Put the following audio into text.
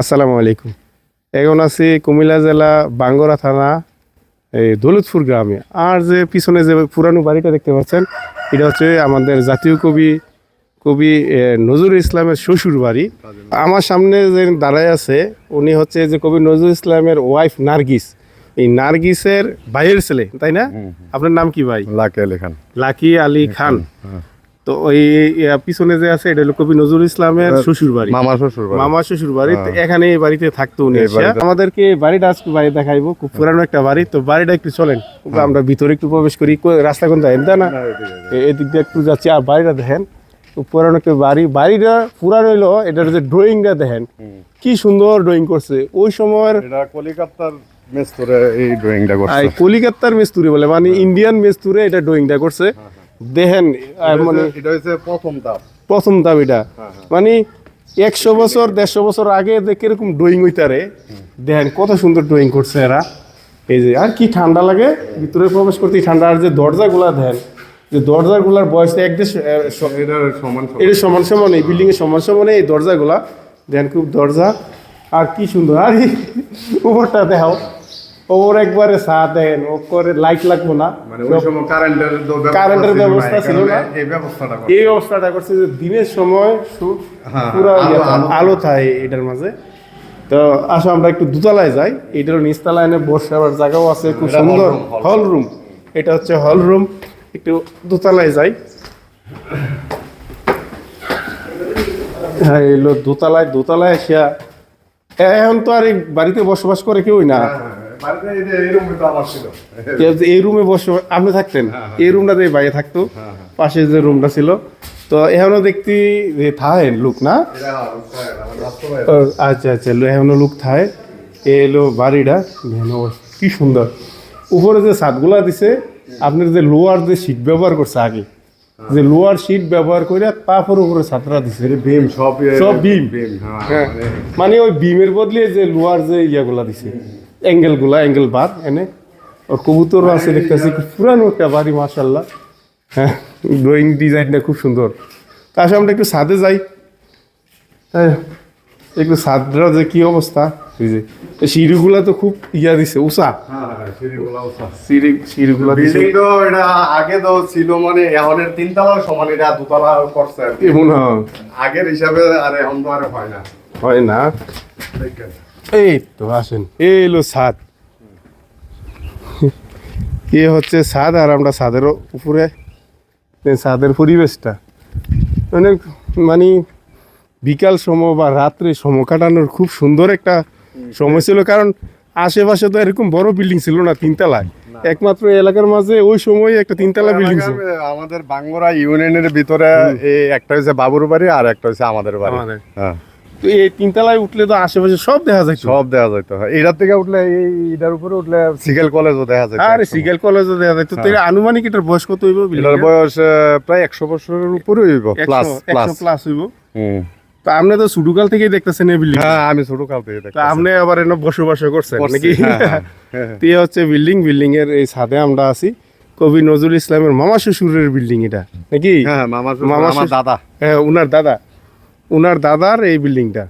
আসসালামু আলাইকুম। এখন আছি কুমিল্লা জেলা বাঙ্গরা থানা এই দৌলতপুর গ্রামে। আর যে পিছনে যে পুরানো বাড়িটা দেখতে পাচ্ছেন এটা হচ্ছে আমাদের জাতীয় কবি কবি নজরুল ইসলামের শ্বশুর বাড়ি। আমার সামনে যে দাঁড়ায় আছে উনি হচ্ছে যে কবি নজরুল ইসলামের ওয়াইফ নার্গিস। এই নার্গিসের ভাইয়ের ছেলে তাই না? আপনার নাম কি ভাই? লাকে লেখান লাকি আলী খান। তো ওই পিছনে যে আছে এটা হলো কবি নজরুল ইসলামের শ্বশুর বাড়ি মামা শ্বশুর বাড়ি। মামা শ্বশুর বাড়ি এখানে এই বাড়িতে থাকতো উনি আমাদেরকে বাড়িটা আজকে বাড়ি দেখাইবো খুব পুরানো একটা বাড়ি। তো বাড়িটা একটু চলেন আমরা ভিতরে একটু প্রবেশ করি রাস্তা কোন যায় না? এদিক দিয়ে একটু যাচ্ছি। আর বাড়িটা দেখেন পুরানো একটা বাড়ি। বাড়িটা পুরানো হইল এটার যে ড্রয়িংটা দেখেন কি সুন্দর ড্রয়িং করছে। ওই সময়ের কলিকাতার মেস্তুরে এই ড্রয়িংটা করছে। কলিকাতার মেস্তুরি বলে মানে ইন্ডিয়ান মেস্তুরে এটা ড্রয়িংটা করছে। দেখেন আর মানে এটা হচ্ছে প্রথম ধাপ প্রথম দাবিটা মানে একশো বছর দেড়শো বছর আগে যে কীরকম ড্রয়িং হইতারে দেখেন কত সুন্দর ড্রয়িং করছে এরা। এই যে আর কি ঠান্ডা লাগে ভিতরে প্রবেশ করতে ঠান্ডা। আর যে দরজাগুলা দেন যে দরজাগুলার বয়স এক দেশ এটা সমান সমান। সমান সমান এই বিল্ডিং এর সমান সমান এই দরজাগুলা। দেন খুব দরজা আর কি সুন্দর। আর উপরটা দেখাও। ওর একবারে দেন ও করে লাইট লাগবো না। মানে ওই সময় কারেন্টের ব্যবস্থা কারেন্টের ছিল না, ব্যবস্থা এই ছিল না। এই ব্যবস্থাটা করছে। এই অবস্থাটা করছে যে দিনের সময় হ্যাঁ, পুরো আলো- থাকে এটার মাঝে। তো আসো আমরা একটু দোতলায় যাই। এটার নিচতলায় এনে বসার জায়গাও আছে খুব সুন্দর হল রুম এটা হচ্ছে হল রুম একটু দোতলায় যাই। হ্যাঁ এলো দোতলায় দোতলায় এসিয়া এখন তো আর বাড়িতে বসবাস করে কেউই না। হ্যাঁ, হ্যাঁ, এই রুমে বসে আপনি থাকতেন। এই রুমটাতে বাইরে থাকতো। পাশে যে রুমটা ছিল। তো এখনও দেখতে যে থাকেন লোক না? আচ্ছা আচ্ছা এখনও লোক এ এলো বাড়িটা। কি সুন্দর। উপরে যে ছাদগুলা দিছে আপনার যে লোয়ার যে শীট ব্যবহার করছে আগে যে লোয়ার শীট ব্যবহার করে তারপর উপরে ছাত্রা দিছে। ভীম সব এ- সব। ভীম, হ্যাঁ, হ্যাঁ। মানে মানে ওই বিমের বদলে যে লোহার যে ইয়াগুলা দিছে। অ্যাঙ্গেলগুলা অ্যাঙ্গেল বার এনে। ওর কবুতরও আছে দেখতেছি খুব পুরানো একটা বাড়ি মাশাল্লাহ হ্যাঁ ড্রয়িং ডিজাইনটা খুব সুন্দর। তা আসলে আমরা একটু ছাদে যাই। হ্যাঁ একটু ছাদরা যে কি অবস্থা? এই যে সিঁড়িগুলা তো খুব ইয়া দিছে উষা হ্যাঁ, হ্যাঁ, সিঁড়িগুলা উঁচা। সিঁড়ি সিঁড়িগুলা দিছে। এটা আগে তো ছিল মানে এখনের তিনতলার সমান এটা দুতলা করছে আর কি। এমন। আগের হিসাবে আর এখন তো আর হয় না। হয় না। এই তো আসেন। এই এলো ছাদ এ হচ্ছে ছাদ আর আমরা ছাদের উপরে। ছাদের পরিবেশটা। মানে মানে বিকাল সময় বা রাত্রে সময় কাটানোর খুব সুন্দর একটা সময় ছিল কারণ আশেপাশে তো এরকম বড় বিল্ডিং ছিল না তিনতলায়। একমাত্র এলাকার মাঝে ওই সময় একটা তিনতলা বিল্ডিং ছিল। আমাদের বাঙ্গরা ইউনিয়নের ভিতরে একটা হচ্ছে বাবুর বাড়ি আর একটা হচ্ছে আমাদের বাড়ি। হ্যাঁ। তো এই তিনতলায় উঠলে তো আশেপাশে সব দেখা যায় সব দেখা যাইতো হ্যাঁ। এটার থেকে উঠলে এই এটার উপরে উঠলে সিগেল কলেজও দেখা যায় আরে সিগেল কলেজে দেখা যায় তো এর আনুমানিক এটার বয়স কত হইব এটার বয়স প্রায় একশো বছরের উপরে হইব প্লাস প্লাস প্লাস হইব। তা আপনি তো সুডুকাল থেকেই দেখতেছেন এই বিল্ডিং হ্যাঁ আমি ছোট কাল থেকে তা দেখতেছি। আপনি আবার এনে বসবাস করছেন নাকি? হ্যাঁ, হ্যাঁ, হ্যাঁ। তো হচ্ছে বিল্ডিং বিল্ডিং এর এই ছাদে আমরা আছি। কবি নজরুল ইসলামের মামা শ্বশুরের বিল্ডিং এটা নাকি? হ্যাঁ মামার মামা দাদা। হ্যাঁ উনার দাদা। উনার দাদার এই বিল্ডিংটা।